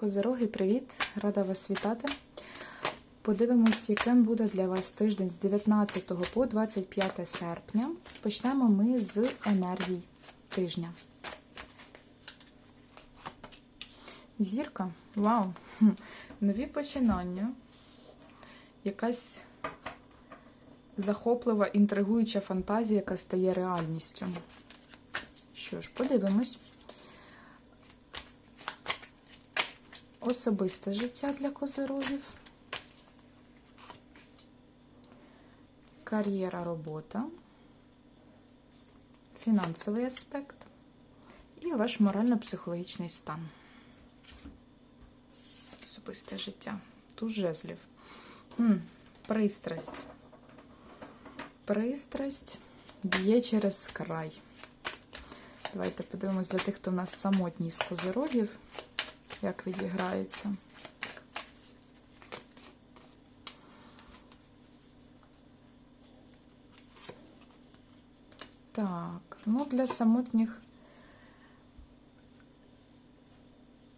Козороги, привіт! Рада вас вітати. Подивимось, яким буде для вас тиждень з 19 по 25 серпня. Почнемо ми з енергії тижня. Зірка. Вау! Нові починання. Якась захоплива, інтригуюча фантазія, яка стає реальністю. Що ж, подивимось. Особисте життя для козирогів. Кар'єра, робота, фінансовий аспект і ваш морально-психологічний стан. Особисте життя. Тут жезлів. Пристрасть. Пристрасть б'є через край. Давайте подивимось для тих, хто в нас самотній з козирогів як відіграється. Так, ну для самотніх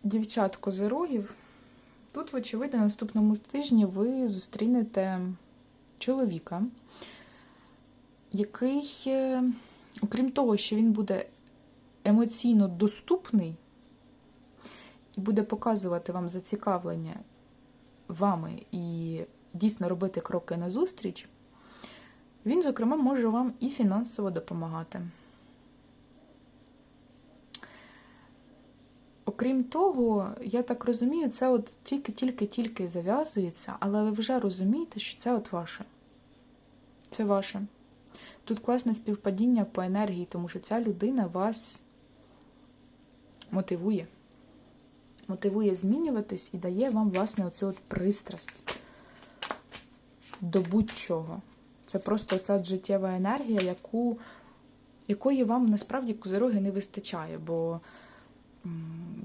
дівчат козирогів. Тут, вочевидь, на наступному тижні ви зустрінете чоловіка, який, е, окрім того, що він буде емоційно доступний, і буде показувати вам зацікавлення вами і дійсно робити кроки назустріч, він, зокрема, може вам і фінансово допомагати. Окрім того, я так розумію, це от тільки-тільки-тільки зав'язується, але ви вже розумієте, що це от ваше. Це ваше. Тут класне співпадіння по енергії, тому що ця людина вас мотивує мотивує змінюватись і дає вам, власне, оцю от пристрасть до будь-чого. Це просто ця життєва енергія, яку, якої вам насправді козироги не вистачає, бо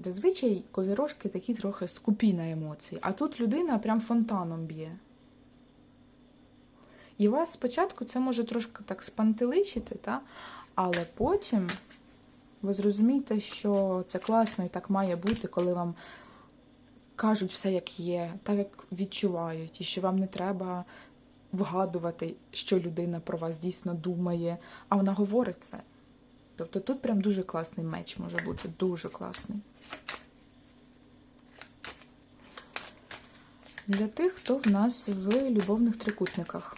зазвичай козирожки такі трохи скупі на емоції. А тут людина прям фонтаном б'є. І вас спочатку це може трошки так спантеличити, та? але потім ви зрозумієте, що це класно і так має бути, коли вам кажуть все, як є, так як відчувають, і що вам не треба вгадувати, що людина про вас дійсно думає, а вона говорить це. Тобто тут прям дуже класний меч може бути, дуже класний. Для тих, хто в нас в любовних трикутниках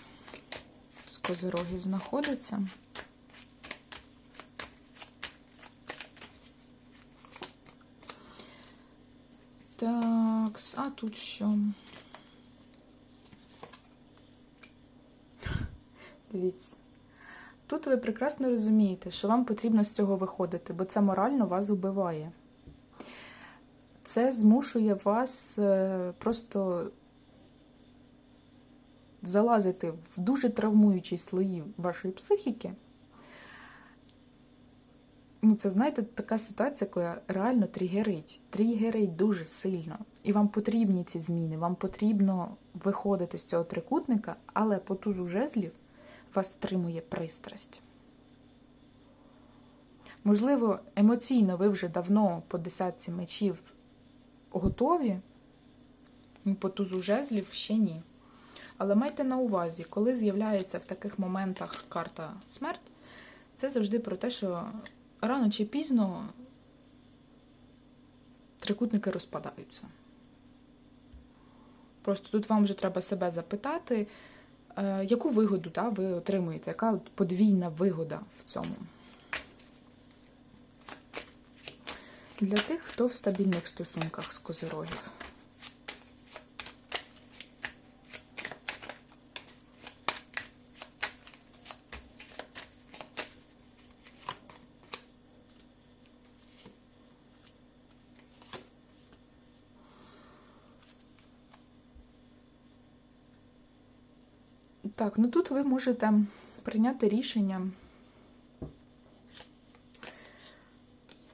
з козирогів знаходиться. Так, а тут що? Дивіться. Тут ви прекрасно розумієте, що вам потрібно з цього виходити, бо це морально вас вбиває. Це змушує вас е, просто залазити в дуже травмуючі слої вашої психіки. Ну, це, знаєте, така ситуація, коли реально тригерить. Тригерить дуже сильно. І вам потрібні ці зміни, вам потрібно виходити з цього трикутника, але по тузу жезлів вас стримує пристрасть. Можливо, емоційно ви вже давно по десятці мечів готові, по тузу жезлів ще ні. Але майте на увазі, коли з'являється в таких моментах карта смерть, це завжди про те, що рано чи пізно трикутники розпадаються. Просто тут вам вже треба себе запитати, е, яку вигоду да, ви отримуєте, яка подвійна вигода в цьому. Для тих, хто в стабільних стосунках з козирогів. Так, ну тут ви можете прийняти рішення.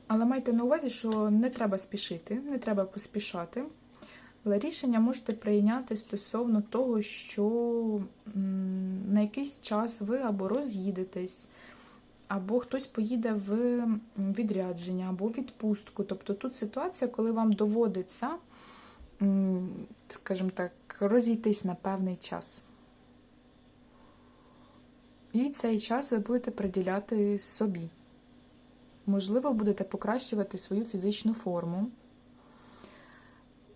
Але майте на увазі, що не треба спішити, не треба поспішати. Але рішення можете прийняти стосовно того, що на якийсь час ви або роз'їдетесь, або хтось поїде в відрядження, або відпустку. Тобто тут ситуація, коли вам доводиться скажімо так, розійтись на певний час. І цей час ви будете приділяти собі. Можливо, будете покращувати свою фізичну форму.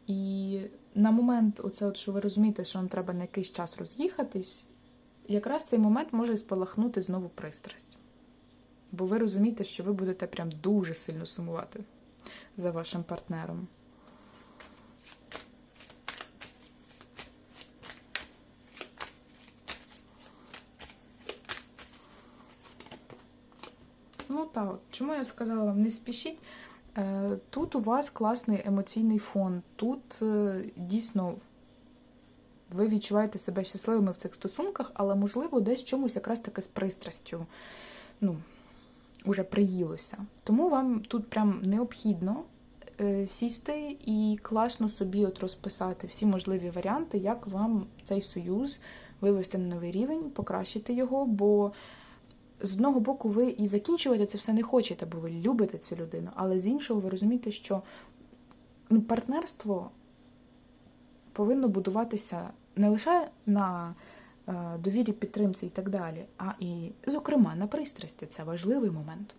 І на момент, оце от, що ви розумієте, що вам треба на якийсь час роз'їхатись, якраз цей момент може спалахнути знову пристрасть. Бо ви розумієте, що ви будете прям дуже сильно сумувати за вашим партнером. Ну так, чому я сказала вам, не спішіть. Е, Тут у вас класний емоційний фон. Тут е, дійсно ви відчуваєте себе щасливими в цих стосунках, але, можливо, десь чомусь якраз таки з пристрастю ну, уже приїлося. Тому вам тут прям необхідно е, сісти і класно собі от розписати всі можливі варіанти, як вам цей союз вивести на новий рівень, покращити його, бо з одного боку, ви і закінчувати це все не хочете, бо ви любите цю людину, але з іншого, ви розумієте, що ну, партнерство повинно будуватися не лише на е, довірі, підтримці і так далі, а і, зокрема, на пристрасті. Це важливий момент.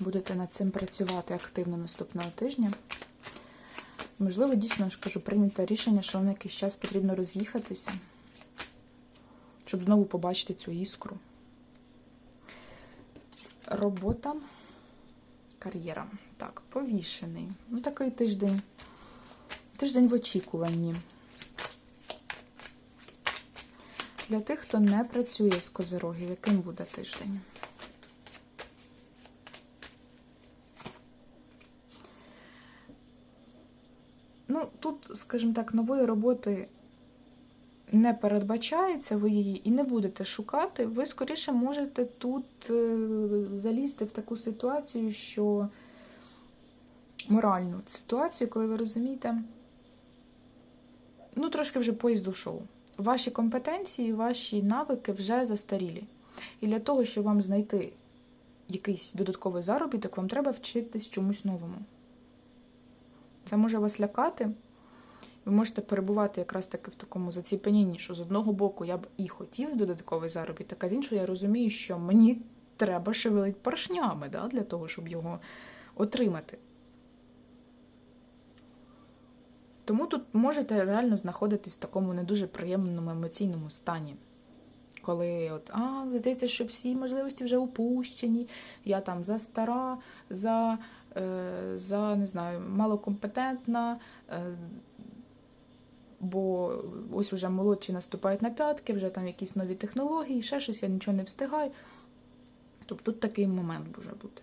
Будете над цим працювати активно наступного тижня. Можливо, дійсно я ж кажу, прийнято рішення, що на якийсь час потрібно роз'їхатися щоб знову побачити цю іскру. Робота, кар'єра. Так, повішений. Ну, такий тиждень. Тиждень в очікуванні. Для тих, хто не працює з козирогів, яким буде тиждень? Ну, тут, скажімо так, нової роботи не передбачається, ви її і не будете шукати, ви скоріше можете тут е, залізти в таку ситуацію, що моральну ситуацію, коли ви розумієте, ну, трошки вже поїзд ушов. Ваші компетенції, ваші навики вже застарілі. І для того, щоб вам знайти якийсь додатковий заробіток, вам треба вчитись чомусь новому. Це може вас лякати. Ви можете перебувати якраз таки в такому заціпенінні, що з одного боку я б і хотів додатковий заробіток, а з іншого я розумію, що мені треба шевелити поршнями да, для того, щоб його отримати. Тому тут можете реально знаходитись в такому не дуже приємному емоційному стані. Коли от, а, здається, що всі можливості вже упущені, я там за стара, за, е, за не знаю, малокомпетентна. Е, бо ось уже молодші наступають на п'ятки, вже там якісь нові технології, ще щось, я нічого не встигаю. Тобто тут такий момент може бути.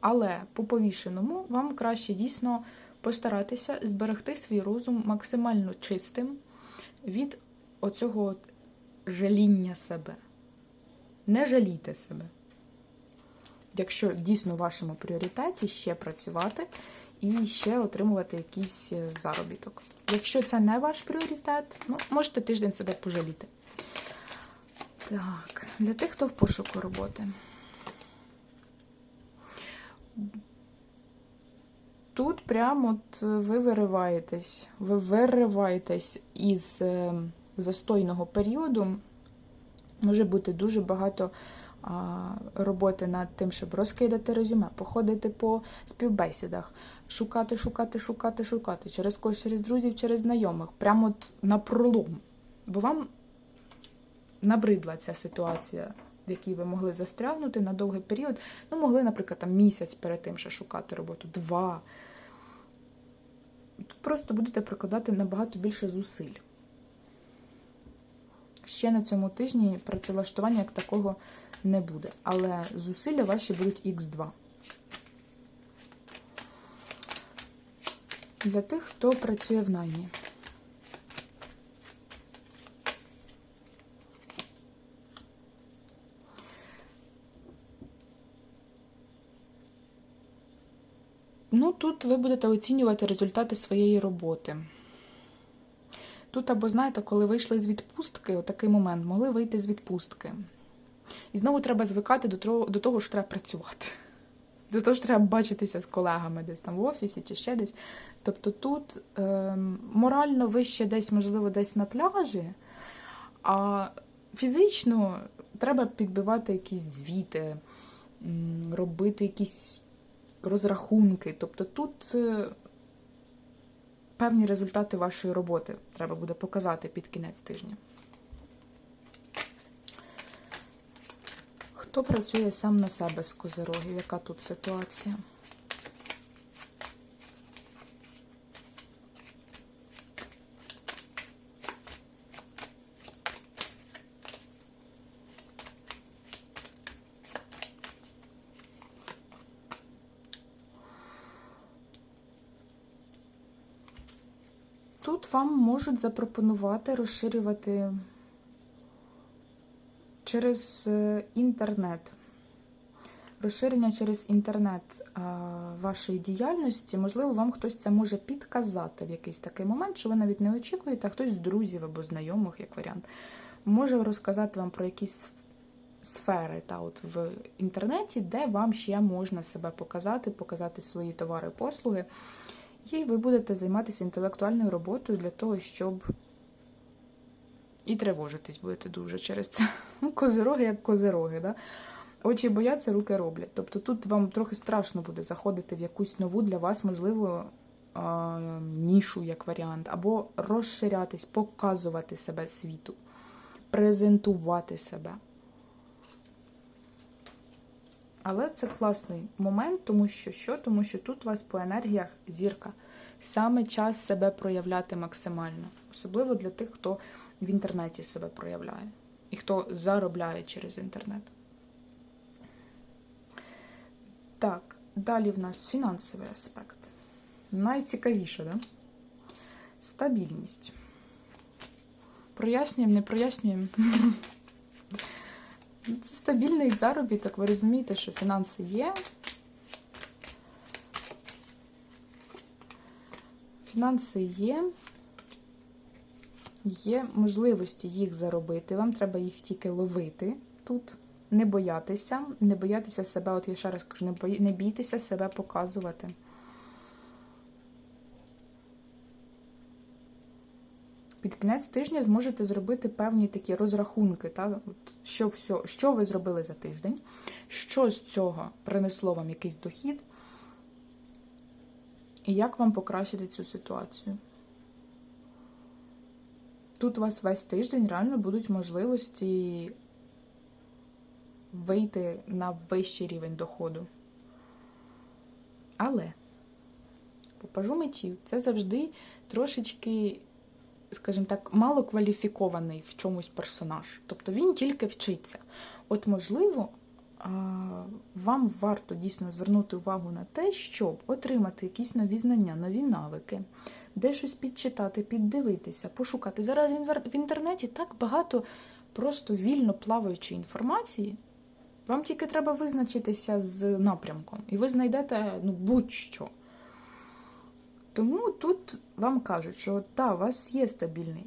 Але по повішеному вам краще дійсно постаратися зберегти свій розум максимально чистим від оцього жаління себе. Не жалійте себе. Якщо дійсно в вашому пріоритеті ще працювати і ще отримувати якийсь е, заробіток. Якщо це не ваш пріоритет, ну, можете тиждень себе пожаліти. Так, для тих, хто в пошуку роботи. Тут прямо от ви вириваєтесь, ви вириваєтесь із е, застойного періоду. Може бути дуже багато роботи над тим, щоб розкидати резюме, походити по співбесідах, шукати, шукати, шукати, шукати через когось, через друзів, через знайомих, прямо от на пролом. Бо вам набридла ця ситуація, в якій ви могли застрягнути на довгий період. Ну, могли, наприклад, там місяць перед тим, що шукати роботу, два. Тут просто будете прикладати набагато більше зусиль. Ще на цьому тижні працевлаштування як такого не буде. Але зусилля ваші будуть Х2. Для тих, хто працює в наймі. Ну, тут ви будете оцінювати результати своєї роботи. Тут, або, знаєте, коли вийшли з відпустки, отакий момент, могли вийти з відпустки. І знову треба звикати до того, що треба працювати. До того ж, треба бачитися з колегами десь там в офісі чи ще десь. Тобто тут е, морально ви ще десь, можливо, десь на пляжі, а фізично треба підбивати якісь звіти, робити якісь розрахунки. Тобто тут е, певні результати вашої роботи треба буде показати під кінець тижня. Хто працює сам на себе з козирогів? Яка тут ситуація? Тут вам можуть запропонувати розширювати через е, інтернет. Розширення через інтернет вашої діяльності, можливо, вам хтось це може підказати в якийсь такий момент, що ви навіть не очікуєте, а хтось з друзів або знайомих, як варіант, може розказати вам про якісь сфери та от в інтернеті, де вам ще можна себе показати, показати свої товари, послуги. І ви будете займатися інтелектуальною роботою для того, щоб і тривожитись будете дуже через це. Ну, Козироги як козироги. Да? Очі бояться, руки роблять. Тобто тут вам трохи страшно буде заходити в якусь нову для вас, можливо, нішу як варіант, або розширятись, показувати себе світу, презентувати себе. Але це класний момент, тому що що? Тому що тут у вас по енергіях зірка. Саме час себе проявляти максимально. Особливо для тих, хто в інтернеті себе проявляє. І хто заробляє через інтернет. Так, далі в нас фінансовий аспект. Найцікавіше, да? Стабільність. Прояснюємо, не прояснюємо. Це стабільний заробіток, ви розумієте, що фінанси є. Фінанси є, є можливості їх заробити. Вам треба їх тільки ловити тут, не боятися, не боятися себе, от я ще раз кажу, не, бійтеся себе показувати. Під кінець тижня зможете зробити певні такі розрахунки, та? От що, все, що ви зробили за тиждень, що з цього принесло вам якийсь дохід, і як вам покращити цю ситуацію. Тут у вас весь тиждень реально будуть можливості вийти на вищий рівень доходу. Але, попажу мечів, це завжди трошечки скажімо так, мало кваліфікований в чомусь персонаж. Тобто він тільки вчиться. От, можливо, вам варто дійсно звернути увагу на те, щоб отримати якісь нові знання, нові навики, де щось підчитати, піддивитися, пошукати. Зараз в інтернеті так багато просто вільно плаваючої інформації. Вам тільки треба визначитися з напрямком, і ви знайдете ну, будь-що. Тому тут вам кажуть, що та, у вас є стабільний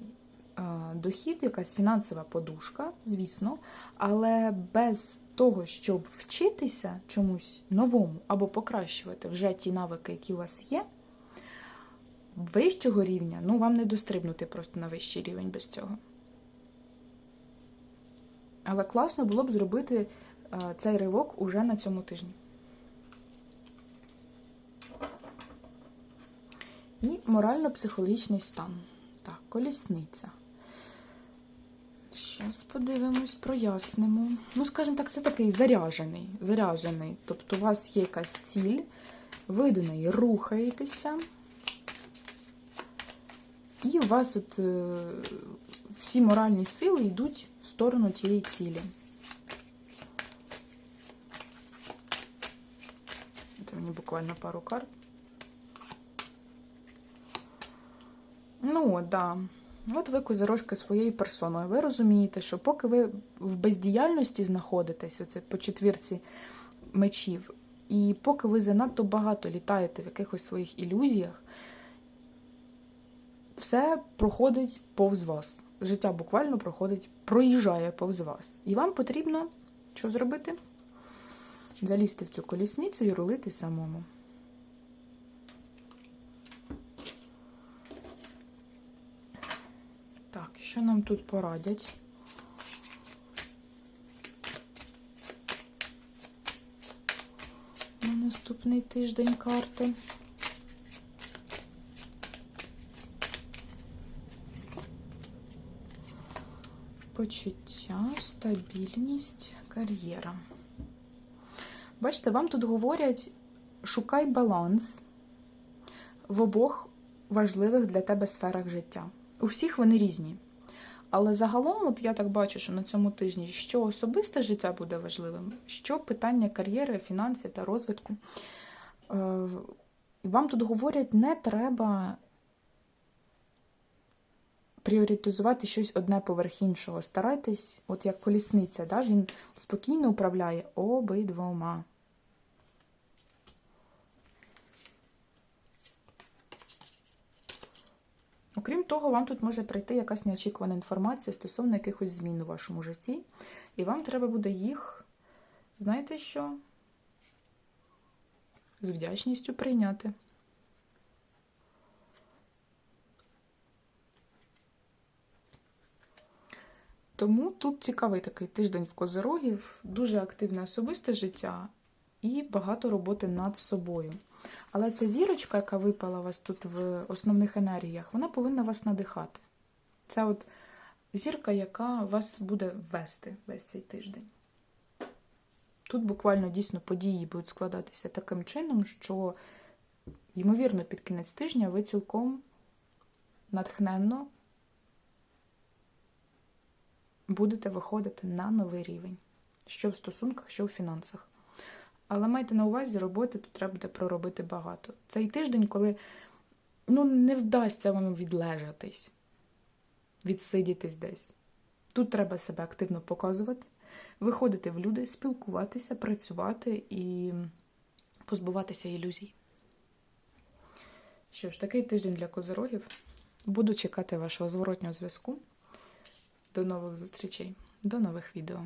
дохід, якась фінансова подушка, звісно, але без того, щоб вчитися чомусь новому або покращувати вже ті навики, які у вас є, вищого рівня, ну, вам не дострибнути просто на вищий рівень без цього. Але класно було б зробити цей ривок уже на цьому тижні. І морально-психологічний стан. Так, колісниця. Зараз подивимось, прояснимо. Ну, скажімо так, це такий заряжений. заряжений. Тобто у вас є якась ціль, ви до неї рухаєтеся. І у вас от е, всі моральні сили йдуть в сторону тієї цілі. Це мені буквально пару карт. Ну, да. От ви козирожки своєю персоною. Ви розумієте, що поки ви в бездіяльності знаходитеся, це по четвірці мечів, і поки ви занадто багато літаєте в якихось своїх ілюзіях, все проходить повз вас. Життя буквально проходить, проїжджає повз вас. І вам потрібно що зробити? залізти в цю колісницю і рулити самому. Так, що нам тут порадять? На наступний тиждень карти. Почуття, стабільність, кар'єра. Бачите, вам тут говорять: шукай баланс в обох важливих для тебе сферах життя. У всіх вони різні. Але загалом, от я так бачу, що на цьому тижні що особисте життя буде важливим, що питання кар'єри, фінансів та розвитку. Е, Вам тут говорять, не треба пріоритизувати щось одне поверх іншого. Старайтесь, от як колісниця, да, він спокійно управляє обидвома. Окрім того, вам тут може прийти якась неочікувана інформація стосовно якихось змін у вашому житті, і вам треба буде їх, знаєте що? З вдячністю прийняти. Тому тут цікавий такий тиждень в козирогів, дуже активне особисте життя і багато роботи над собою. Але ця зірочка, яка випала у вас тут в основних енергіях, вона повинна вас надихати. Це от зірка, яка вас буде вести весь цей тиждень. Тут буквально дійсно події будуть складатися таким чином, що, ймовірно, під кінець тижня ви цілком натхненно будете виходити на новий рівень, що в стосунках, що в фінансах. Але майте на увазі, роботи тут треба буде проробити багато. Цей тиждень, коли ну, не вдасться вам відлежатись, відсидітись десь. Тут треба себе активно показувати, виходити в люди, спілкуватися, працювати і позбуватися ілюзій. Що ж, такий тиждень для козирогів. Буду чекати вашого зворотнього зв'язку. До нових зустрічей, до нових відео.